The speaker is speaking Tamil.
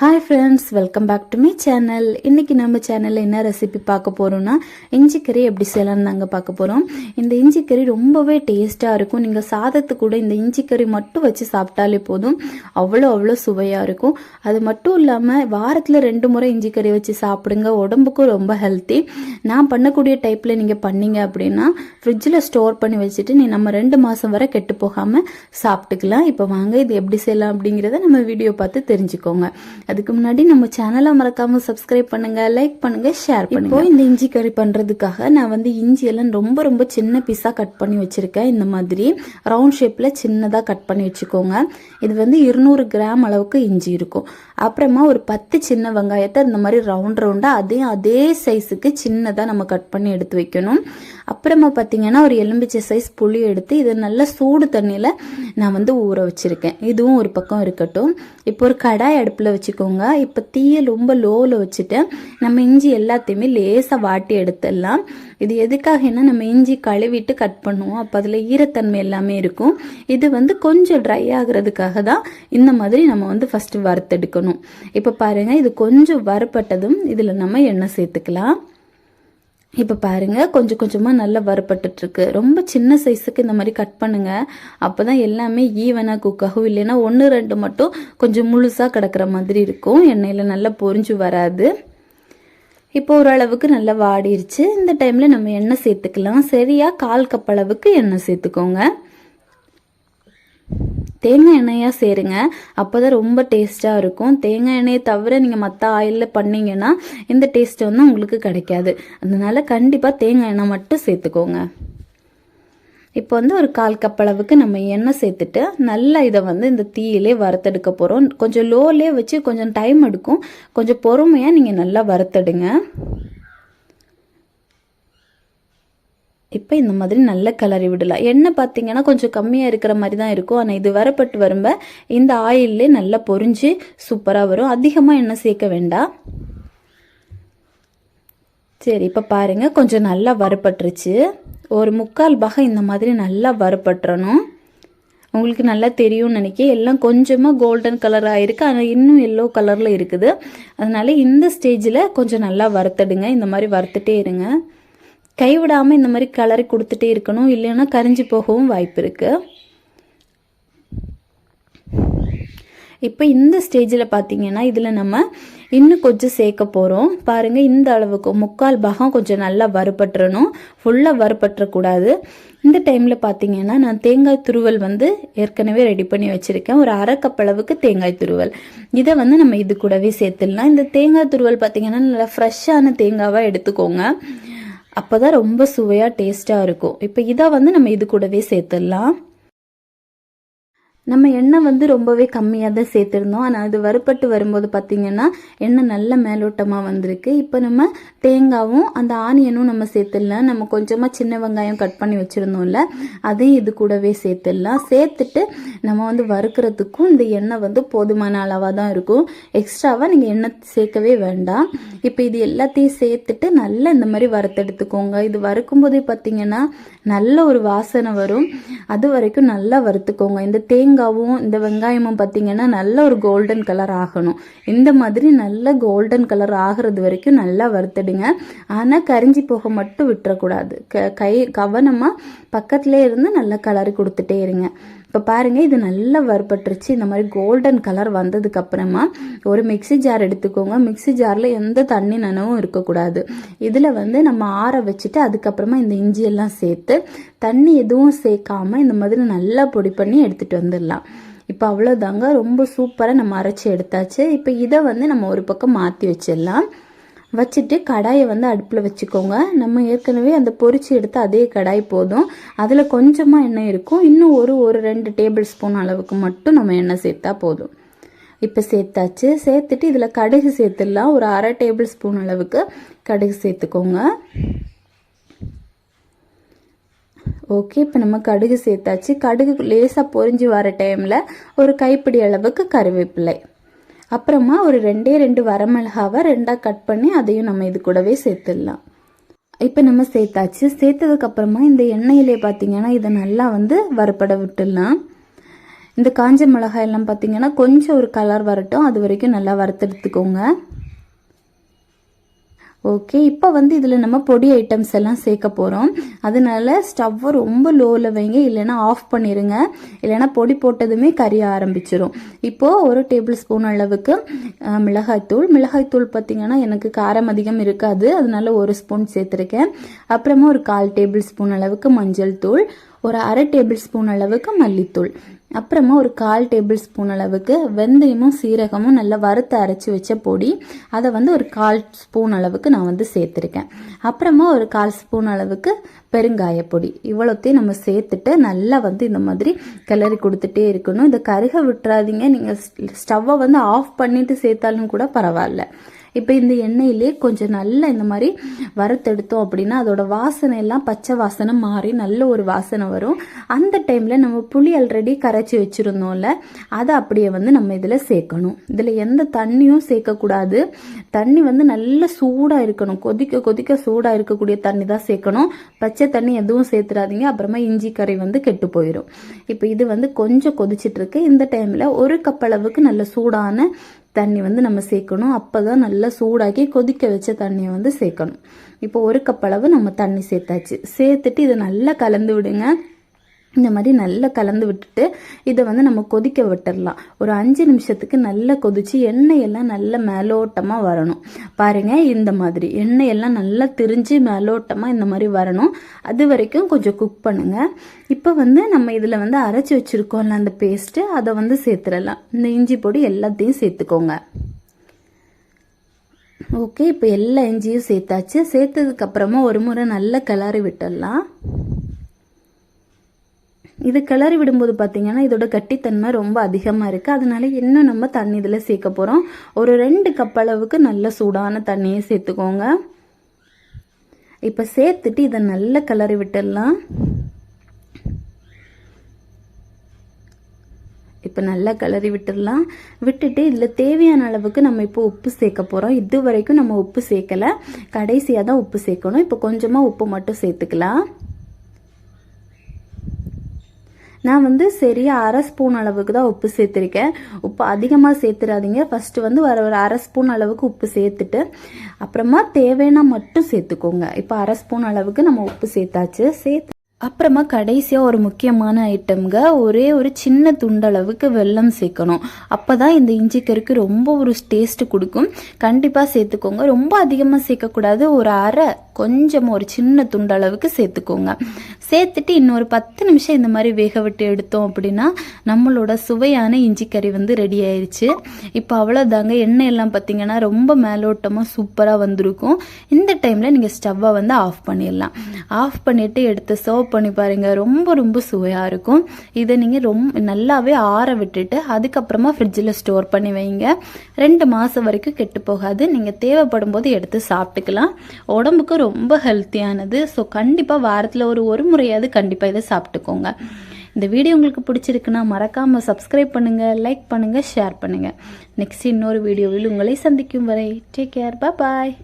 Hi friends welcome back to my channel இன்றைக்கி நம்ம சேனலில் என்ன ரெசிபி பார்க்க போகிறோம்னா இஞ்சி கறி எப்படி செய்யலாம்னு நாங்கள் பார்க்க போகிறோம் இந்த இஞ்சிக்கறி ரொம்பவே டேஸ்ட்டாக இருக்கும். நீங்கள் சாதத்து கூட இந்த இஞ்சிக்கறி மட்டும் வச்சு சாப்பிட்டாலே போதும். அவ்வளோ அவ்வளோ சுவையாக இருக்கும். அது மட்டும் இல்லாமல் வாரத்தில் ரெண்டு முறை இஞ்சிக்கறி வச்சு சாப்பிடுங்க. உடம்புக்கும் ரொம்ப ஹெல்த்தி நான் பண்ணக்கூடிய டைப்பில் நீங்கள் பண்ணீங்க அப்படின்னா ஃப்ரிட்ஜில் ஸ்டோர் பண்ணி வச்சுட்டு நீ நம்ம ரெண்டு மாதம் வரை கெட்டு போகாமல் சாப்பிட்டுக்கலாம். இப்போ வாங்க இது எப்படி செய்யலாம் அப்படிங்கிறத நம்ம வீடியோ பார்த்து தெரிஞ்சுக்கோங்க. அதுக்கு முன்னாடி நம்ம சேனலை மறக்காம சப்ஸ்கிரைப் பண்ணுங்க லைக் பண்ணுங்க ஷேர் பண்ணுங்க. இப்போ இந்த இஞ்சி கறி பண்றதுக்காக நான் வந்து இஞ்சி எல்லாம் ரொம்ப ரொம்ப சின்ன பீஸா கட் பண்ணி வச்சிருக்கேன். இந்த மாதிரி ரவுண்ட் ஷேப்ல சின்னதா கட் பண்ணி வச்சுக்கோங்க. இது வந்து இருநூறு கிராம் அளவுக்கு இஞ்சி இருக்கும். அப்புறமா ஒரு பத்து சின்ன வெங்காயத்தை இந்த மாதிரி ரவுண்ட் ரவுண்டா அதே அதே சைஸுக்கு சின்னதா நம்ம கட் பண்ணி எடுத்து வைக்கணும். அப்புறமா பார்த்தீங்கன்னா ஒரு எலும்பிச்சை சைஸ் புளி எடுத்து இதை நல்லா சூடு தண்ணியில் நான் வந்து ஊற வச்சுருக்கேன். இதுவும் ஒரு பக்கம் இருக்கட்டும். இப்போ ஒரு கடாய் அடுப்பில் வச்சுக்கோங்க. இப்போ தீயை ரொம்ப லோவில் வச்சுட்டு நம்ம இஞ்சி எல்லாத்தையுமே லேசாக வாட்டி எடுத்துடலாம். இது எதுக்காகனா நம்ம இஞ்சி கழுவிட்டு கட் பண்ணுவோம். அப்போ அதில் ஈரத்தன்மை எல்லாமே இருக்கும். இது வந்து கொஞ்சம் ட்ரை ஆகுறதுக்காக தான் இந்த மாதிரி நம்ம வந்து ஃபஸ்ட்டு வறுத்தெடுக்கணும். இப்போ பாருங்கள் இது கொஞ்சம் வறுப்பட்டதும் இதில் நம்ம எண்ணெய் சேர்த்துக்கலாம். இப்போ பாருங்கள் கொஞ்சம் கொஞ்சமாக நல்லா வறுபட்டுட்ருக்கு. ரொம்ப சின்ன சைஸுக்கு இந்த மாதிரி கட் பண்ணுங்கள் அப்போ தான் எல்லாமே ஈவனாக குக் ஆகும். இல்லைன்னா ஒன்று ரெண்டு மட்டும் கொஞ்சம் முழுசாக கிடக்கிற மாதிரி இருக்கும். எண்ணெயில் நல்லா பொரிஞ்சு வராது. இப்போ ஓரளவுக்கு நல்லா வாடிருச்சு. இந்த டைமில் நம்ம எண்ணெய் சேர்த்துக்கலாம். சரியாக கால் கப் அளவுக்கு எண்ணெய் சேர்த்துக்கோங்க. தேங்காய் எண்ணெயாக சேருங்க. அப்போ தான் ரொம்ப டேஸ்ட்டாக இருக்கும். தேங்காய் எண்ணெயை தவிர நீங்கள் மற்ற ஆயிலில் பண்ணீங்கன்னா இந்த டேஸ்ட் வந்து உங்களுக்கு கிடைக்காது. அதனால கண்டிப்பாக தேங்காய் எண்ணெய் மட்டும் சேர்த்துக்கோங்க. இப்போ வந்து ஒரு கால் கப் அளவுக்கு நம்ம எண்ணெய் சேர்த்துட்டு நல்லா இதை வந்து இந்த தீயிலே வறுத்தெடுக்க போகிறோம் கொஞ்சம் லோலே வச்சு கொஞ்சம் டைம் எடுக்கும். கொஞ்சம் பொறுமையாக நீங்கள் நல்லா வறுத்தெடுங்க. இப்போ இந்த மாதிரி நல்ல கலரி விடலாம் எண்ணெய் பார்த்தீங்கன்னா கொஞ்சம் கம்மியாக இருக்கிற மாதிரி தான் இருக்கும். ஆனால் இது வரப்பட்டு வரும்ப இந்த ஆயிலே நல்லா பொரிஞ்சு சூப்பராக வரும். அதிகமாக எண்ணெய் சேர்க்க வேண்டாம். சரி இப்போ பாருங்கள் கொஞ்சம் நல்லா வரப்பட்டுருச்சு. ஒரு முக்கால் பாகம் இந்த மாதிரி நல்லா வறுப்பட்டுறணும் உங்களுக்கு நல்லா தெரியும்னு நினைக்க எல்லாம் கொஞ்சமாக கோல்டன் கலர் ஆயிருக்கு ஆனால் இன்னும் எல்லோ கலரில் இருக்குது. அதனால இந்த ஸ்டேஜில் கொஞ்சம் நல்லா வறுத்துடுங்க. இந்த மாதிரி வறுத்துட்டே இருங்க. கைவிடாமல் இந்த மாதிரி கலரி கொடுத்துட்டே இருக்கணும். இல்லைன்னா கரிஞ்சு போகவும் வாய்ப்பு இருக்குது இப்போ இந்த ஸ்டேஜில் பார்த்தீங்கன்னா இதில் நம்ம இன்னும் கொஞ்சம் சேர்க்க போகிறோம் பாருங்கள் இந்த அளவுக்கு முக்கால் பாகம் கொஞ்சம் நல்லா வறுபட்டுறணும். ஃபுல்லாக வறுபட்டுறக்கூடாது. இந்த டைமில் பார்த்தீங்கன்னா நான் தேங்காய் துருவல் வந்து ஏற்கனவே ரெடி பண்ணி வச்சுருக்கேன். ஒரு அரை கப் அளவுக்கு தேங்காய் துருவல். இதை வந்து நம்ம இது கூடவே சேர்த்துடலாம். இந்த தேங்காய் துருவல் பார்த்தீங்கன்னா நல்லா ஃப்ரெஷ்ஷான தேங்காவாக எடுத்துக்கோங்க. அப்போ தான் ரொம்ப சுவையாக டேஸ்ட்டாக இருக்கும். இப்போ இதை வந்து நம்ம இது கூடவே சேர்த்துடலாம். நம்ம எண்ணெய் வந்து ரொம்பவே கம்மியாக தான் சேர்த்துருந்தோம். ஆனால் அது வறுப்பட்டு வரும்போது பார்த்திங்கன்னா எண்ணெய் நல்ல மேலோட்டமாக வந்திருக்கு. இப்போ நம்ம தேங்காவும் அந்த ஆனியனும் நம்ம சேர்த்துடலாம். நம்ம கொஞ்சமாக சின்ன வெங்காயம் கட் பண்ணி வச்சுருந்தோம்ல அதையும் இது கூடவே சேர்த்துடலாம். சேர்த்துட்டு நம்ம வந்து வறுக்கிறதுக்கும் இந்த எண்ணெய் வந்து போதுமான அளவாக தான் இருக்கும். எக்ஸ்ட்ராவாக நீங்கள் எண்ணெய் சேர்க்கவே வேண்டாம். இப்போ இது எல்லாத்தையும் சேர்த்துட்டு நல்லா இந்த மாதிரி வறுத்தெடுத்துக்கோங்க இது வறுக்கும்போதே பார்த்திங்கன்னா பார்த்தீங்கன்னா நல்ல ஒரு வாசனை வரும். அது வரைக்கும் நல்லா வறுத்துக்கோங்க. இந்த தேங்காய் தேங்காவும் இந்த வெங்காயமும் பார்த்தீங்கன்னா நல்ல ஒரு கோல்டன் கலர் ஆகணும். இந்த மாதிரி நல்ல கோல்டன் கலர் ஆகிறது வரைக்கும் நல்லா வறுத்துடுங்க. ஆனால் கரிஞ்சி போக மட்டும் விட்டுறக்கூடாது. க கை கவனமாக பக்கத்துலேயே இருந்து நல்லா கலர் கொடுத்துட்டே இருங்க. இப்போ பாருங்கள் இது நல்லா வறுபட்டுருச்சு. இந்த மாதிரி கோல்டன் கலர் வந்ததுக்கு அப்புறமா ஒரு மிக்சி ஜார் எடுத்துக்கோங்க. மிக்சி ஜாரில் எந்த தண்ணி நனவும் இருக்கக்கூடாது. இதில் வந்து நம்ம ஆற வச்சுட்டு அதுக்கப்புறமா இந்த இஞ்சி எல்லாம் சேர்த்து தண்ணி எதுவும் சேர்க்காம இந்த மாதிரி நல்லா பொடி பண்ணி எடுத்துகிட்டு வந்துடலாம். இப்போ அவ்வளோதாங்க ரொம்ப சூப்பராக நம்ம அரைச்சி எடுத்தாச்சு. இப்போ இதை வந்து நம்ம ஒரு பக்கம் மாற்றி வச்சிடலாம். வச்சுட்டு கடாயை வந்து அடுப்பில் வச்சுக்கோங்க. நம்ம ஏற்கனவே அந்த பொரிச்சு எடுத்த அதே கடாய் போதும். அதில் கொஞ்சமாக எண்ணெய் இருக்கும். இன்னும் ஒரு ஒரு ரெண்டு டேபிள் ஸ்பூன் அளவுக்கு மட்டும் நம்ம எண்ணெய் சேர்த்தா போதும். இப்போ சேர்த்தாச்சு. சேர்த்துட்டு இதில் கடுகு சேர்த்துடலாம். ஒரு அரை டேபிள் ஸ்பூன் அளவுக்கு கடுகு சேர்த்துக்கோங்க. ஓகே இப்போ நம்ம கடுகு சேர்த்தாச்சு. கடுகு லேசாக பொறிஞ்சு வர டைமில் ஒரு கைப்பிடி அளவுக்கு கருவேப்பிலை. அப்புறமா ஒரு ரெண்டே ரெண்டு வரமிளகாவை ரெண்டாக கட் பண்ணி அதையும் நம்ம இது கூடவே சேர்த்துடலாம். இப்போ நம்ம சேர்த்தாச்சு. சேர்த்ததுக்கப்புறமா இந்த எண்ணெயிலே பார்த்தீங்கன்னா இதை நல்லா வந்து வறுப்பட விட்டுடலாம். இந்த காஞ்ச மிளகாய் எல்லாம் பார்த்தீங்கன்னா கொஞ்சம் ஒரு கலர் வரட்டும். அது வரைக்கும் நல்லா வறுத்தெடுத்துக்கோங்க ஓகே இப்போ வந்து இதில் நம்ம பொடி ஐட்டம்ஸ் எல்லாம் சேர்க்க போகிறோம் அதனால ஸ்டவ்வை ரொம்ப லோவில் வைங்க இல்லைன்னா ஆஃப் பண்ணிடுங்க இல்லைன்னா பொடி போட்டதுமே கறிய ஆரம்பிச்சிடும் இப்போது ஒரு டேபிள் ஸ்பூன் அளவுக்கு மிளகாய்த்தூள். மிளகாய்த்தூள் பார்த்திங்கன்னா எனக்கு காரம் அதிகம் இருக்காது. அதனால ஒரு ஸ்பூன் சேர்த்துருக்கேன். அப்புறமா ஒரு கால் டேபிள் ஸ்பூன் அளவுக்கு மஞ்சள் தூள். ஒரு அரை டேபிள் ஸ்பூன் அளவுக்கு மல்லித்தூள். அப்புறமா ஒரு கால் டேபிள் ஸ்பூன் அளவுக்கு வெந்தயமும் சீரகமும் நல்லா வறுத்து அரைச்சி வச்ச பொடி. அதை வந்து ஒரு கால் ஸ்பூன் அளவுக்கு நான் வந்து சேர்த்துருக்கேன். அப்புறமா ஒரு கால் ஸ்பூன் அளவுக்கு பெருங்காய பொடி. இவ்வளோத்தையும் நம்ம சேர்த்துட்டு நல்லா வந்து இந்த மாதிரி கிளறி கொடுத்துட்டே இருக்கணும். இந்த கருக விட்டுறாதீங்க. நீங்கள் ஸ்டவ்வை வந்து ஆஃப் பண்ணிட்டு சேர்த்தாலும் கூட பரவாயில்ல. இப்போ இந்த எண்ணெயிலே கொஞ்சம் நல்லா இந்த மாதிரி வறுத்தெடுத்தோம் அப்படின்னா அதோட வாசனை எல்லாம் பச்சை வாசனை மாறி நல்ல ஒரு வாசனை வரும். அந்த டைமில் நம்ம புளி ஆல்ரெடி கரைச்சி வச்சுருந்தோம்ல அதை அப்படியே வந்து நம்ம இதில் சேர்க்கணும். இதில் எந்த தண்ணியும் சேர்க்கக்கூடாது. தண்ணி வந்து நல்ல சூடாக இருக்கணும். கொதிக்க கொதிக்க சூடாக இருக்கக்கூடிய தண்ணி தான் சேர்க்கணும். பச்சை தண்ணி எதுவும் சேர்த்துடாதீங்க. அப்புறமா இஞ்சி கறி வந்து கெட்டு போயிடும் இப்போ இது வந்து கொஞ்சம் கொதிச்சிட்டு இருக்கு. இந்த டைமில் ஒரு கப் அளவுக்கு நல்ல சூடான தண்ணி வந்து நம்ம சேர்க்கணும். அப்போ தான் நல்லா சூடாக்கி கொதிக்க வச்ச தண்ணியை வந்து சேர்க்கணும். இப்போ ஒரு கப் அளவு நம்ம தண்ணி சேர்த்தாச்சு. சேர்த்துட்டு இதை நல்லா கலந்து விடுங்க. இந்த மாதிரி நல்லா கலந்து விட்டுட்டு இதை வந்து நம்ம கொதிக்க விட்டுடலாம் ஒரு அஞ்சு நிமிஷத்துக்கு நல்லா கொதிச்சு எண்ணெய் எல்லாம் மேலோட்டமாக வரணும். பாருங்க இந்த மாதிரி. எண்ணெய் எல்லாம் நல்லா திரிஞ்சு மேலோட்டமாக இந்த மாதிரி வரணும். அது வரைக்கும் கொஞ்சம் குக் பண்ணுங்க. இப்போ வந்து நம்ம இதில் வந்து அரைச்சி வச்சிருக்கோம்ல அந்த பேஸ்ட்டு அதை வந்து சேர்த்துடலாம். இந்த இஞ்சி பொடி எல்லாத்தையும் சேர்த்துக்கோங்க. ஓகே இப்போ எல்லா இஞ்சியும் சேர்த்தாச்சு. சேர்த்ததுக்கப்புறமா ஒரு முறை நல்லா கிளறி விட்டுடலாம். இது கிளறி விடும்போது பார்த்தீங்கன்னா இதோட கட்டித்தன்மை ரொம்ப அதிகமாக இருக்குது அதனால இன்னும் நம்ம தண்ணி இதில் சேர்க்க போகிறோம் ஒரு ரெண்டு கப் அளவுக்கு நல்ல சூடான தண்ணியை சேர்த்துக்கோங்க. இப்போ சேர்த்துட்டு இதை நல்லா கிளறி விட்டுடலாம். இப்போ நல்லா கிளறி விட்டுடலாம். விட்டுட்டு இதில் தேவையான அளவுக்கு நம்ம இப்போ உப்பு சேர்க்க போகிறோம் இது வரைக்கும் நம்ம உப்பு சேர்க்கலை. கடைசியாக தான் உப்பு சேர்க்கணும். இப்போ கொஞ்சமாக உப்பு மட்டும் சேர்த்துக்கலாம். நான் வந்து சரியாக அரை ஸ்பூன் அளவுக்கு தான் உப்பு சேர்த்துருக்கேன். உப்பு அதிகமாக சேர்த்துடாதீங்க ஃபஸ்ட்டு வந்து வர ஒரு அரை ஸ்பூன் அளவுக்கு உப்பு சேர்த்துட்டு அப்புறமா தேவைன்னா மட்டும் சேர்த்துக்கோங்க. இப்போ அரை ஸ்பூன் அளவுக்கு நம்ம உப்பு சேர்த்தாச்சு. சேர்த்து அப்புறமா கடைசியாக ஒரு முக்கியமான ஐட்டம்ங்க ஒரே ஒரு சின்ன துண்டளவுக்கு வெல்லம் சேர்க்கணும். அப்போ தான் இந்த இஞ்சி கறிக்கு ரொம்ப ஒரு டேஸ்ட்டு கொடுக்கும். கண்டிப்பாக சேர்த்துக்கோங்க. ரொம்ப அதிகமாக சேர்க்கக்கூடாது. ஒரு அரை கொஞ்சம் ஒரு சின்ன துண்டளவுக்கு சேர்த்துக்கோங்க. சேர்த்துட்டு இன்னொரு பத்து நிமிஷம் இந்த மாதிரி வேக விட்டு எடுத்தோம் அப்படின்னா நம்மளோட சுவையான இஞ்சி கறி வந்து ரெடி ஆயிடுச்சு இப்போ அவ்வளோதாங்க எண்ணெய் எல்லாம் பார்த்தீங்கன்னா ரொம்ப மேலோட்டமாக சூப்பராக வந்திருக்கும். இந்த டைமில் நீங்கள் ஸ்டவ்வை வந்து ஆஃப் பண்ணிடலாம். ஆஃப் பண்ணிவிட்டு எடுத்து சர்வ் பண்ணி பாருங்கள் ரொம்ப ரொம்ப சுவையாக இருக்கும். இதை நீங்கள் ரொம்ப நல்லாவே ஆற விட்டுட்டு அதுக்கப்புறமா ஃப்ரிட்ஜில் ஸ்டோர் பண்ணி வைங்க. ரெண்டு மாதம் வரைக்கும் கெட்டு போகாது. நீங்கள் தேவைப்படும் போது எடுத்து சாப்பிட்டுக்கலாம். உடம்புக்கு ரொம்ப ஹெல்த்தியானது ஸோ கண்டிப்பாக வாரத்தில் ஒரு ஒரு முறையாவது கண்டிப்பாக இதை சாப்பிட்டுக்கோங்க. இந்த வீடியோ உங்களுக்கு பிடிச்சிருக்குன்னா மறக்காமல் சப்ஸ்கிரைப் பண்ணுங்கள் லைக் பண்ணுங்கள் ஷேர் பண்ணுங்கள் நெக்ஸ்ட் இன்னொரு வீடியோவில் உங்களை சந்திக்கும் வரை டேக் கேர் பாய்